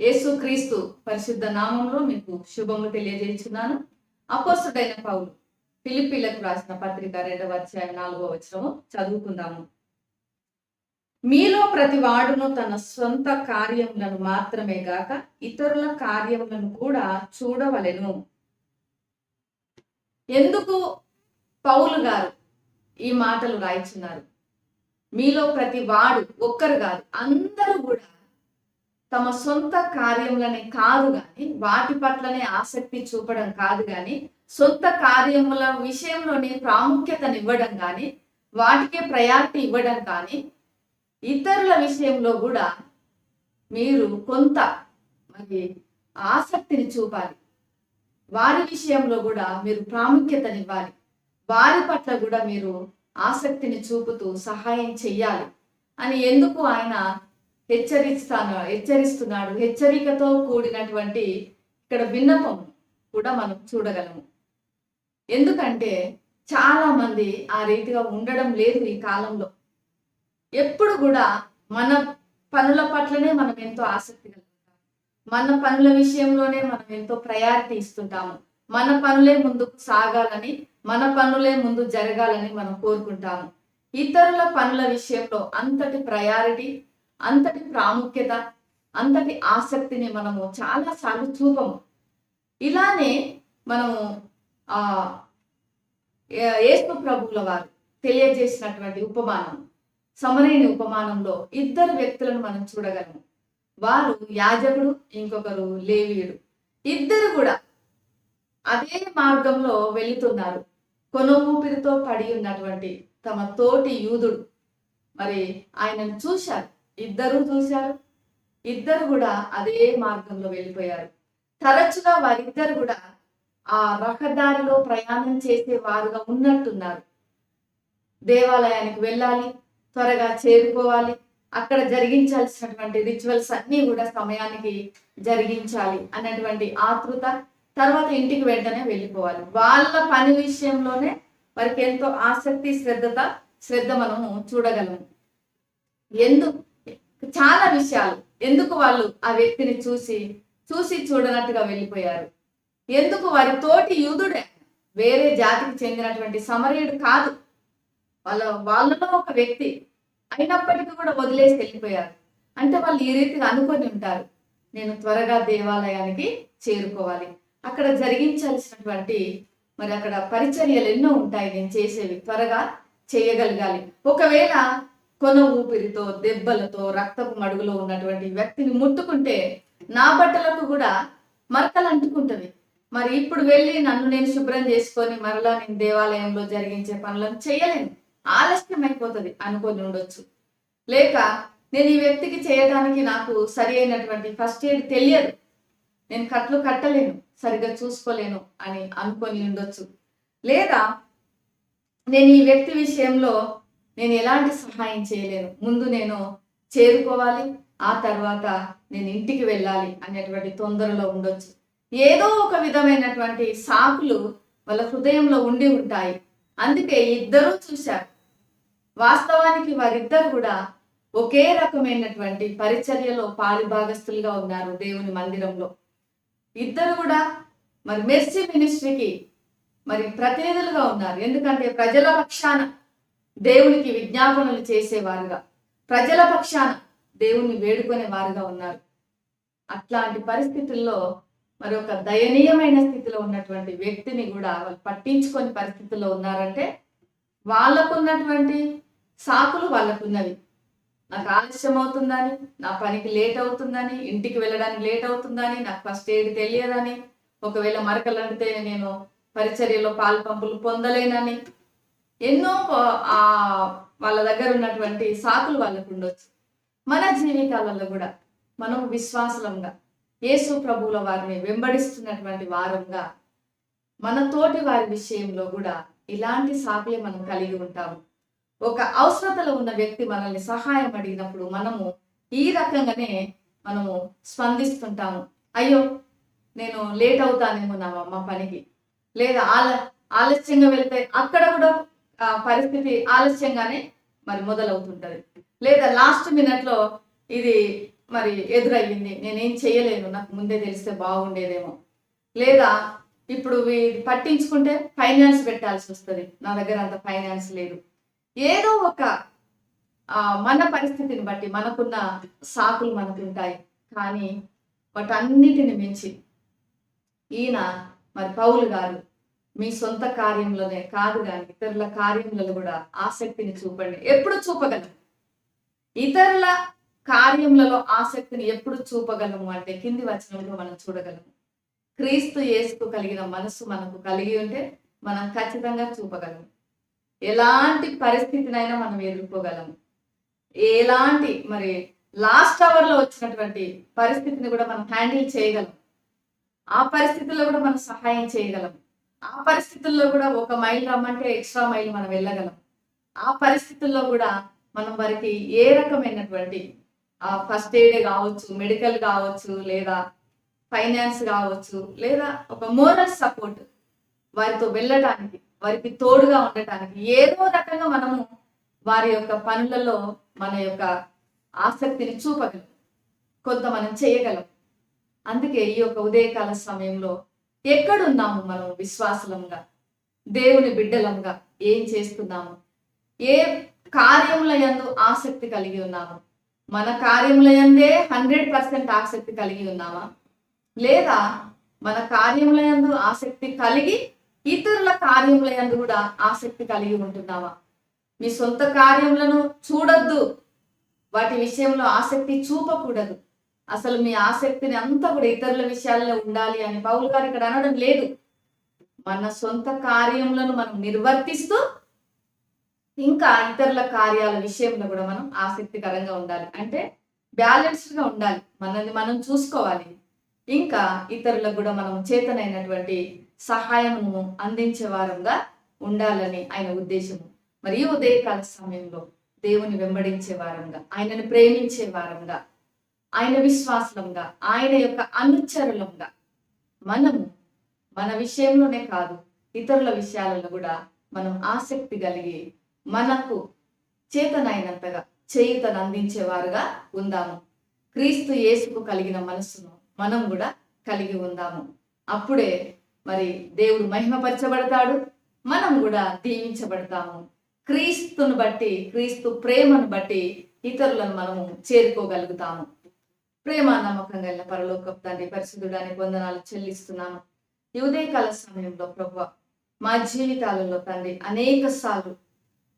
యేసు క్రీస్తు పరిశుద్ధ నామంలో మీకు శుభము తెలియజేస్తున్నాను. అపోస్తుడైన పౌలు ఫిలిప్పీలకు రాసిన పత్రిక రెండవ అధ్యాయం నాలుగో వచనము చదువుకుందాము. మీలో ప్రతి వాడును తన సొంత కార్యములను మాత్రమే గాక ఇతరుల కార్యములను కూడా చూడవలెను. ఎందుకు పౌలు గారు ఈ మాటలు రాయిచున్నారు? మీలో ప్రతి వాడు ఒక్కరు కాదు అందరూ కూడా తమ సొంత కార్యములని కాదు కానీ వాటి పట్లనే ఆసక్తి చూపడం కాదు కానీ సొంత కార్యముల విషయంలోనే ప్రాముఖ్యతను ఇవ్వడం కానీ వాటికే ప్రయారిటీ ఇవ్వడం కానీ ఇతరుల విషయంలో కూడా మీరు కొంత మరి ఆసక్తిని చూపాలి. వారి విషయంలో కూడా మీరు ప్రాముఖ్యతనివ్వాలి. వారి పట్ల కూడా మీరు ఆసక్తిని చూపుతూ సహాయం చెయ్యాలి అని ఎందుకు ఆయన హెచ్చరిస్తాను హెచ్చరిస్తున్నాడు. హెచ్చరికతో కూడినటువంటి ఇక్కడ విన్నపం కూడా మనం చూడగలము. ఎందుకంటే చాలా మంది ఆ రీతిగా ఉండడం లేదు ఈ కాలంలో. ఎప్పుడు కూడా మన పనుల పట్లనే మనం ఎంతో ఆసక్తి కలుగుతాం. మన పనుల విషయంలోనే మనం ఎంతో ప్రయారిటీ ఇస్తుంటాము. మన పనులే ముందుకు సాగాలని మన పనులే ముందు జరగాలని మనం కోరుకుంటాము. ఇతరుల పనుల విషయంలో అంతటి ప్రయారిటీ అంతటి ప్రాముఖ్యత అంతటి ఆసక్తిని మనము చాలా సార్లు చూపము. ఇలానే మనము ఆ ప్రభువుల వారు తెలియజేసినటువంటి ఉపమానం సమరైన ఉపమానంలో ఇద్దరు వ్యక్తులను మనం చూడగలము. వారు యాజకుడు ఇంకొకరు లేవీయుడు. ఇద్దరు కూడా అదే మార్గంలో వెళుతున్నారు. కొన ఊపిరితో పడి ఉన్నటువంటి తమ తోటి యూదుడు. మరి ఆయనను చూశారు. ఇద్దరూ చూశారు. ఇద్దరు కూడా అదే మార్గంలో వెళ్ళిపోయారు. తరచుగా వారిద్దరు కూడా ఆ రహదారిలో ప్రయాణం చేసే వారుగా ఉన్నట్టున్నారు. దేవాలయానికి వెళ్ళాలి త్వరగా చేరుకోవాలి అక్కడ జరిగించాల్సినటువంటి రిచువల్స్ అన్నీ కూడా సమయానికి జరిగించాలి అన్నటువంటి ఆతృత. తర్వాత ఇంటికి వెంటనే వెళ్ళిపోవాలి. వాళ్ళ పని విషయంలోనే వారికి ఎంతో ఆసక్తి శ్రద్ధత శ్రద్ధ మనము చూడగలము ఎందుకు? చాలా విషయాలు. ఎందుకు వాళ్ళు ఆ వ్యక్తిని చూసి చూసి చూడనట్టుగా వెళ్ళిపోయారు? ఎందుకు వారి తోటి యూదుడే వేరే జాతికి చెందినటువంటి సమరయుడు కాదు? వాళ్ళ వాళ్ళలో ఒక వ్యక్తి అయినప్పటికీ కూడా వదిలేసి వెళ్ళిపోయారు. అంటే వాళ్ళు ఈ రీతిగా అనుకొని ఉంటారు. నేను త్వరగా దేవాలయానికి చేరుకోవాలి. అక్కడ జరిగించాల్సినటువంటి మరి అక్కడ పరిచర్యలు ఎన్నో ఉంటాయి నేను చేసేవి. త్వరగా చేయగలగాలి. ఒకవేళ కొన ఊపిరితో దెబ్బలతో రక్తపు మడుగులో ఉన్నటువంటి వ్యక్తిని ముట్టుకుంటే నా బట్టలకు కూడా మరకలు అంటుకుంటుంది మరి ఇప్పుడు వెళ్ళి నన్ను నేను శుభ్రం చేసుకొని మరలా నేను దేవాలయంలో జరిగించే పనులను చేయలేను. ఆలస్యం అయిపోతుంది అనుకొని ఉండొచ్చు. లేక నేను ఈ వ్యక్తికి చేయడానికి నాకు సరి అయినటువంటి ఫస్ట్ ఎయిడ్ తెలియదు. నేను కట్లు కట్టలేను సరిగ్గా చూసుకోలేను అని అనుకొని ఉండొచ్చు. లేదా నేను ఈ వ్యక్తి విషయంలో నేను ఎలాంటి సహాయం చేయలేను. ముందు నేను చేరుకోవాలి ఆ తర్వాత నేను ఇంటికి వెళ్ళాలి అనేటువంటి తొందరలో ఉండొచ్చు. ఏదో ఒక విధమైనటువంటి సాకులు వాళ్ళ హృదయంలో ఉండి ఉంటాయి. అందుకే ఇద్దరూ చూశారు. వాస్తవానికి వారిద్దరు కూడా ఒకే రకమైనటువంటి పరిచర్యలో పాలిభాగస్తులుగా ఉన్నారు దేవుని మందిరంలో. ఇద్దరు కూడా మరి మెర్సీ మినిస్ట్రీకి మరి ప్రతినిధులుగా ఉన్నారు. ఎందుకంటే ప్రజల పక్షాన దేవునికి విజ్ఞాపనలు చేసేవారుగా. ప్రజల పక్షాన దేవుణ్ణి వేడుకునే వారుగా ఉన్నారు. అట్లాంటి పరిస్థితుల్లో మరి ఒక దయనీయమైన స్థితిలో ఉన్నటువంటి వ్యక్తిని కూడా వాళ్ళు పట్టించుకొని పరిస్థితుల్లో ఉన్నారంటే వాళ్ళకున్నటువంటి సాకులు వాళ్ళకున్నవి. నాకు ఆలస్యం అవుతుందని నా పనికి లేట్ అవుతుందని ఇంటికి వెళ్ళడానికి లేట్ అవుతుందని నాకు ఫస్ట్ ఎయిడ్ తెలియదని ఒకవేళ మరకలు అంటే నేను పరిచర్యలో పాలు పంపులు పొందలేనని ఎన్నో వాళ్ళ దగ్గర ఉన్నటువంటి సాకులు వాళ్ళకు ఉండొచ్చు. మన జీవితాలలో కూడా మనం విశ్వాసంగా యేసు ప్రభువుల వారిని వెంబడిస్తున్నటువంటి వారంగా మన తోటి వారి విషయంలో కూడా ఇలాంటి సాకులే మనం కలిగి ఉంటాము. ఒక అవసరతలో ఉన్న వ్యక్తి మనల్ని సహాయం అడిగినప్పుడు మనము ఈ రకంగానే మనము స్పందిస్తుంటాము. అయ్యో నేను లేట్ అవుతానేమో నా మా పనికి. లేదా ఆల ఆలస్యంగా వెళ్తే అక్కడ కూడా పరిస్థితి ఆలస్యంగానే మరి మొదలవుతుంటది. లేదా లాస్ట్ మినిట్లో ఇది మరి ఎదురయ్యింది నేనేం చేయలేను నాకు ముందే తెలిస్తే బాగుండేదేమో. లేదా ఇప్పుడు వీ- పట్టించుకుంటే ఫైనాన్స్ పెట్టాల్సి వస్తుంది నా దగ్గర అంత ఫైనాన్స్ లేదు. ఏదో ఒక మన పరిస్థితిని బట్టి మనకున్న సాకులు మనకు ఉంటాయి కానీ వాటన్నిటిని మించి ఈయన మరి పౌలు గారు మీ సొంత కార్యంలోనే కాదు కానీ ఇతరుల కార్యంలో కూడా ఆసక్తిని చూపండి. ఎప్పుడు చూపగలము ఇతరుల కార్యములలో ఆసక్తిని ఎప్పుడు చూపగలము అంటే కింది వచనంలో మనం చూడగలము. క్రీస్తు యేసుకు కలిగిన మనస్సు మనకు కలిగి ఉంటే మనం ఖచ్చితంగా చూపగలము ఎలాంటి పరిస్థితినైనా మనం ఎదుర్కోగలము ఎలాంటి మరి లాస్ట్ అవర్లో వచ్చినటువంటి పరిస్థితిని కూడా మనం హ్యాండిల్ చేయగలం. ఆ పరిస్థితుల్లో కూడా మనం సహాయం చేయగలం. ఆ పరిస్థితుల్లో కూడా ఒక మైల్ రమ్మంటే ఎక్స్ట్రా మైల్ మనం వెళ్ళగలం. ఆ పరిస్థితుల్లో కూడా మనం వారికి ఏ రకమైనటువంటి ఫస్ట్ ఎయిడ్ కావచ్చు మెడికల్ కావచ్చు లేదా ఫైనాన్స్ కావచ్చు లేదా ఒక మోరల్ సపోర్ట్ వారితో వెళ్ళటానికి వారికి తోడుగా ఉండటానికి ఏదో రకంగా మనము వారి యొక్క పనులలో మన యొక్క ఆసక్తిని చూపగలం. కొంత మనం చేయగలం. అందుకే ఈ యొక్క ఉదయకాల సమయంలో ఎక్కడున్నాము మనం విశ్వాసలంగా? దేవుని బిడ్డలంగా ఏం చేస్తున్నాము? ఏ కార్యముల యందు ఆసక్తి కలిగి ఉన్నాము? మన కార్యముల యందే హండ్రెడ్ పర్సెంట్ ఆసక్తి కలిగి ఉన్నామా? లేదా మన కార్యముల యందు ఆసక్తి కలిగి ఇతరుల కార్యముల యందు కూడా ఆసక్తి కలిగి ఉంటున్నామా? మీ సొంత కార్యములను చూడొద్దు. వాటి విషయంలో ఆసక్తి చూపకూడదు. అసలు మీ ఆసక్తిని అంతా కూడా ఇతరుల విషయాల్లో ఉండాలి అని పౌలు గారు ఇక్కడ అనడం లేదు. మన సొంత కార్యములను మనం నిర్వర్తిస్తూ ఇంకా ఇతరుల కార్యాల విషయంలో కూడా మనం ఆసక్తికరంగా ఉండాలి. అంటే బ్యాలెన్స్డ్గా ఉండాలి. మనల్ని మనం చూసుకోవాలి. ఇంకా ఇతరులకు కూడా మనం చేతనైనటువంటి సహాయము అందించే వారంగా ఉండాలని ఆయన ఉద్దేశము. మరియు ఉదయకాల సమయంలో దేవుని వెంబడించే వారంగా ఆయనను ప్రేమించే వారంగా ఆయన విశ్వాసంగా ఆయన యొక్క అనుచరులంగా మనము మన విషయంలోనే కాదు ఇతరుల విషయాలలో కూడా మనం ఆసక్తి కలిగి మనకు చేతనైనంతగా చేయుతను అందించేవారుగా ఉందాము. క్రీస్తు యేసుకు కలిగిన మనస్సును మనం కూడా కలిగి ఉందాము. అప్పుడే మరి దేవుడు మహిమపరచబడతాడు మనం కూడా దీవించబడతాము. క్రీస్తును బట్టి క్రీస్తు ప్రేమను బట్టి ఇతరులను మనము చేరుకోగలుగుతాము. ప్రేమ నమ్మకం కలిగిన పరలోకపు తండ్రి పరిశుద్ధుడానికి వందనాలు చెల్లిస్తున్నాము. ఈ ఉదయకాల సమయంలో ప్రభు మా జీవితాలలో తండ్రి అనేక సార్లు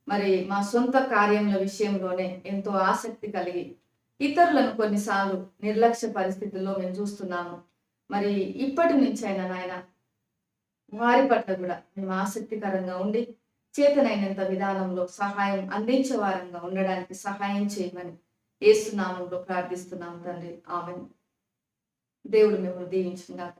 మరి మా సొంత కార్యముల విషయంలోనే ఎంతో ఆసక్తి కలిగి ఇతరులను కొన్నిసార్లు నిర్లక్ష్య పరిస్థితుల్లో మేము చూస్తున్నాము. మరి ఇప్పటి నుంచి అయినా నాయన వారి పట్ల కూడా మేము ఆసక్తికరంగా ఉండి చేతనైనంత విధానంలో సహాయం అందించే వారంగా ఉండడానికి సహాయం చేయమని ఏసునామంలో ప్రార్థిస్తున్నాం తండ్రి. ఆమె దేవుడు మిమ్మల్ని దీవించుగాక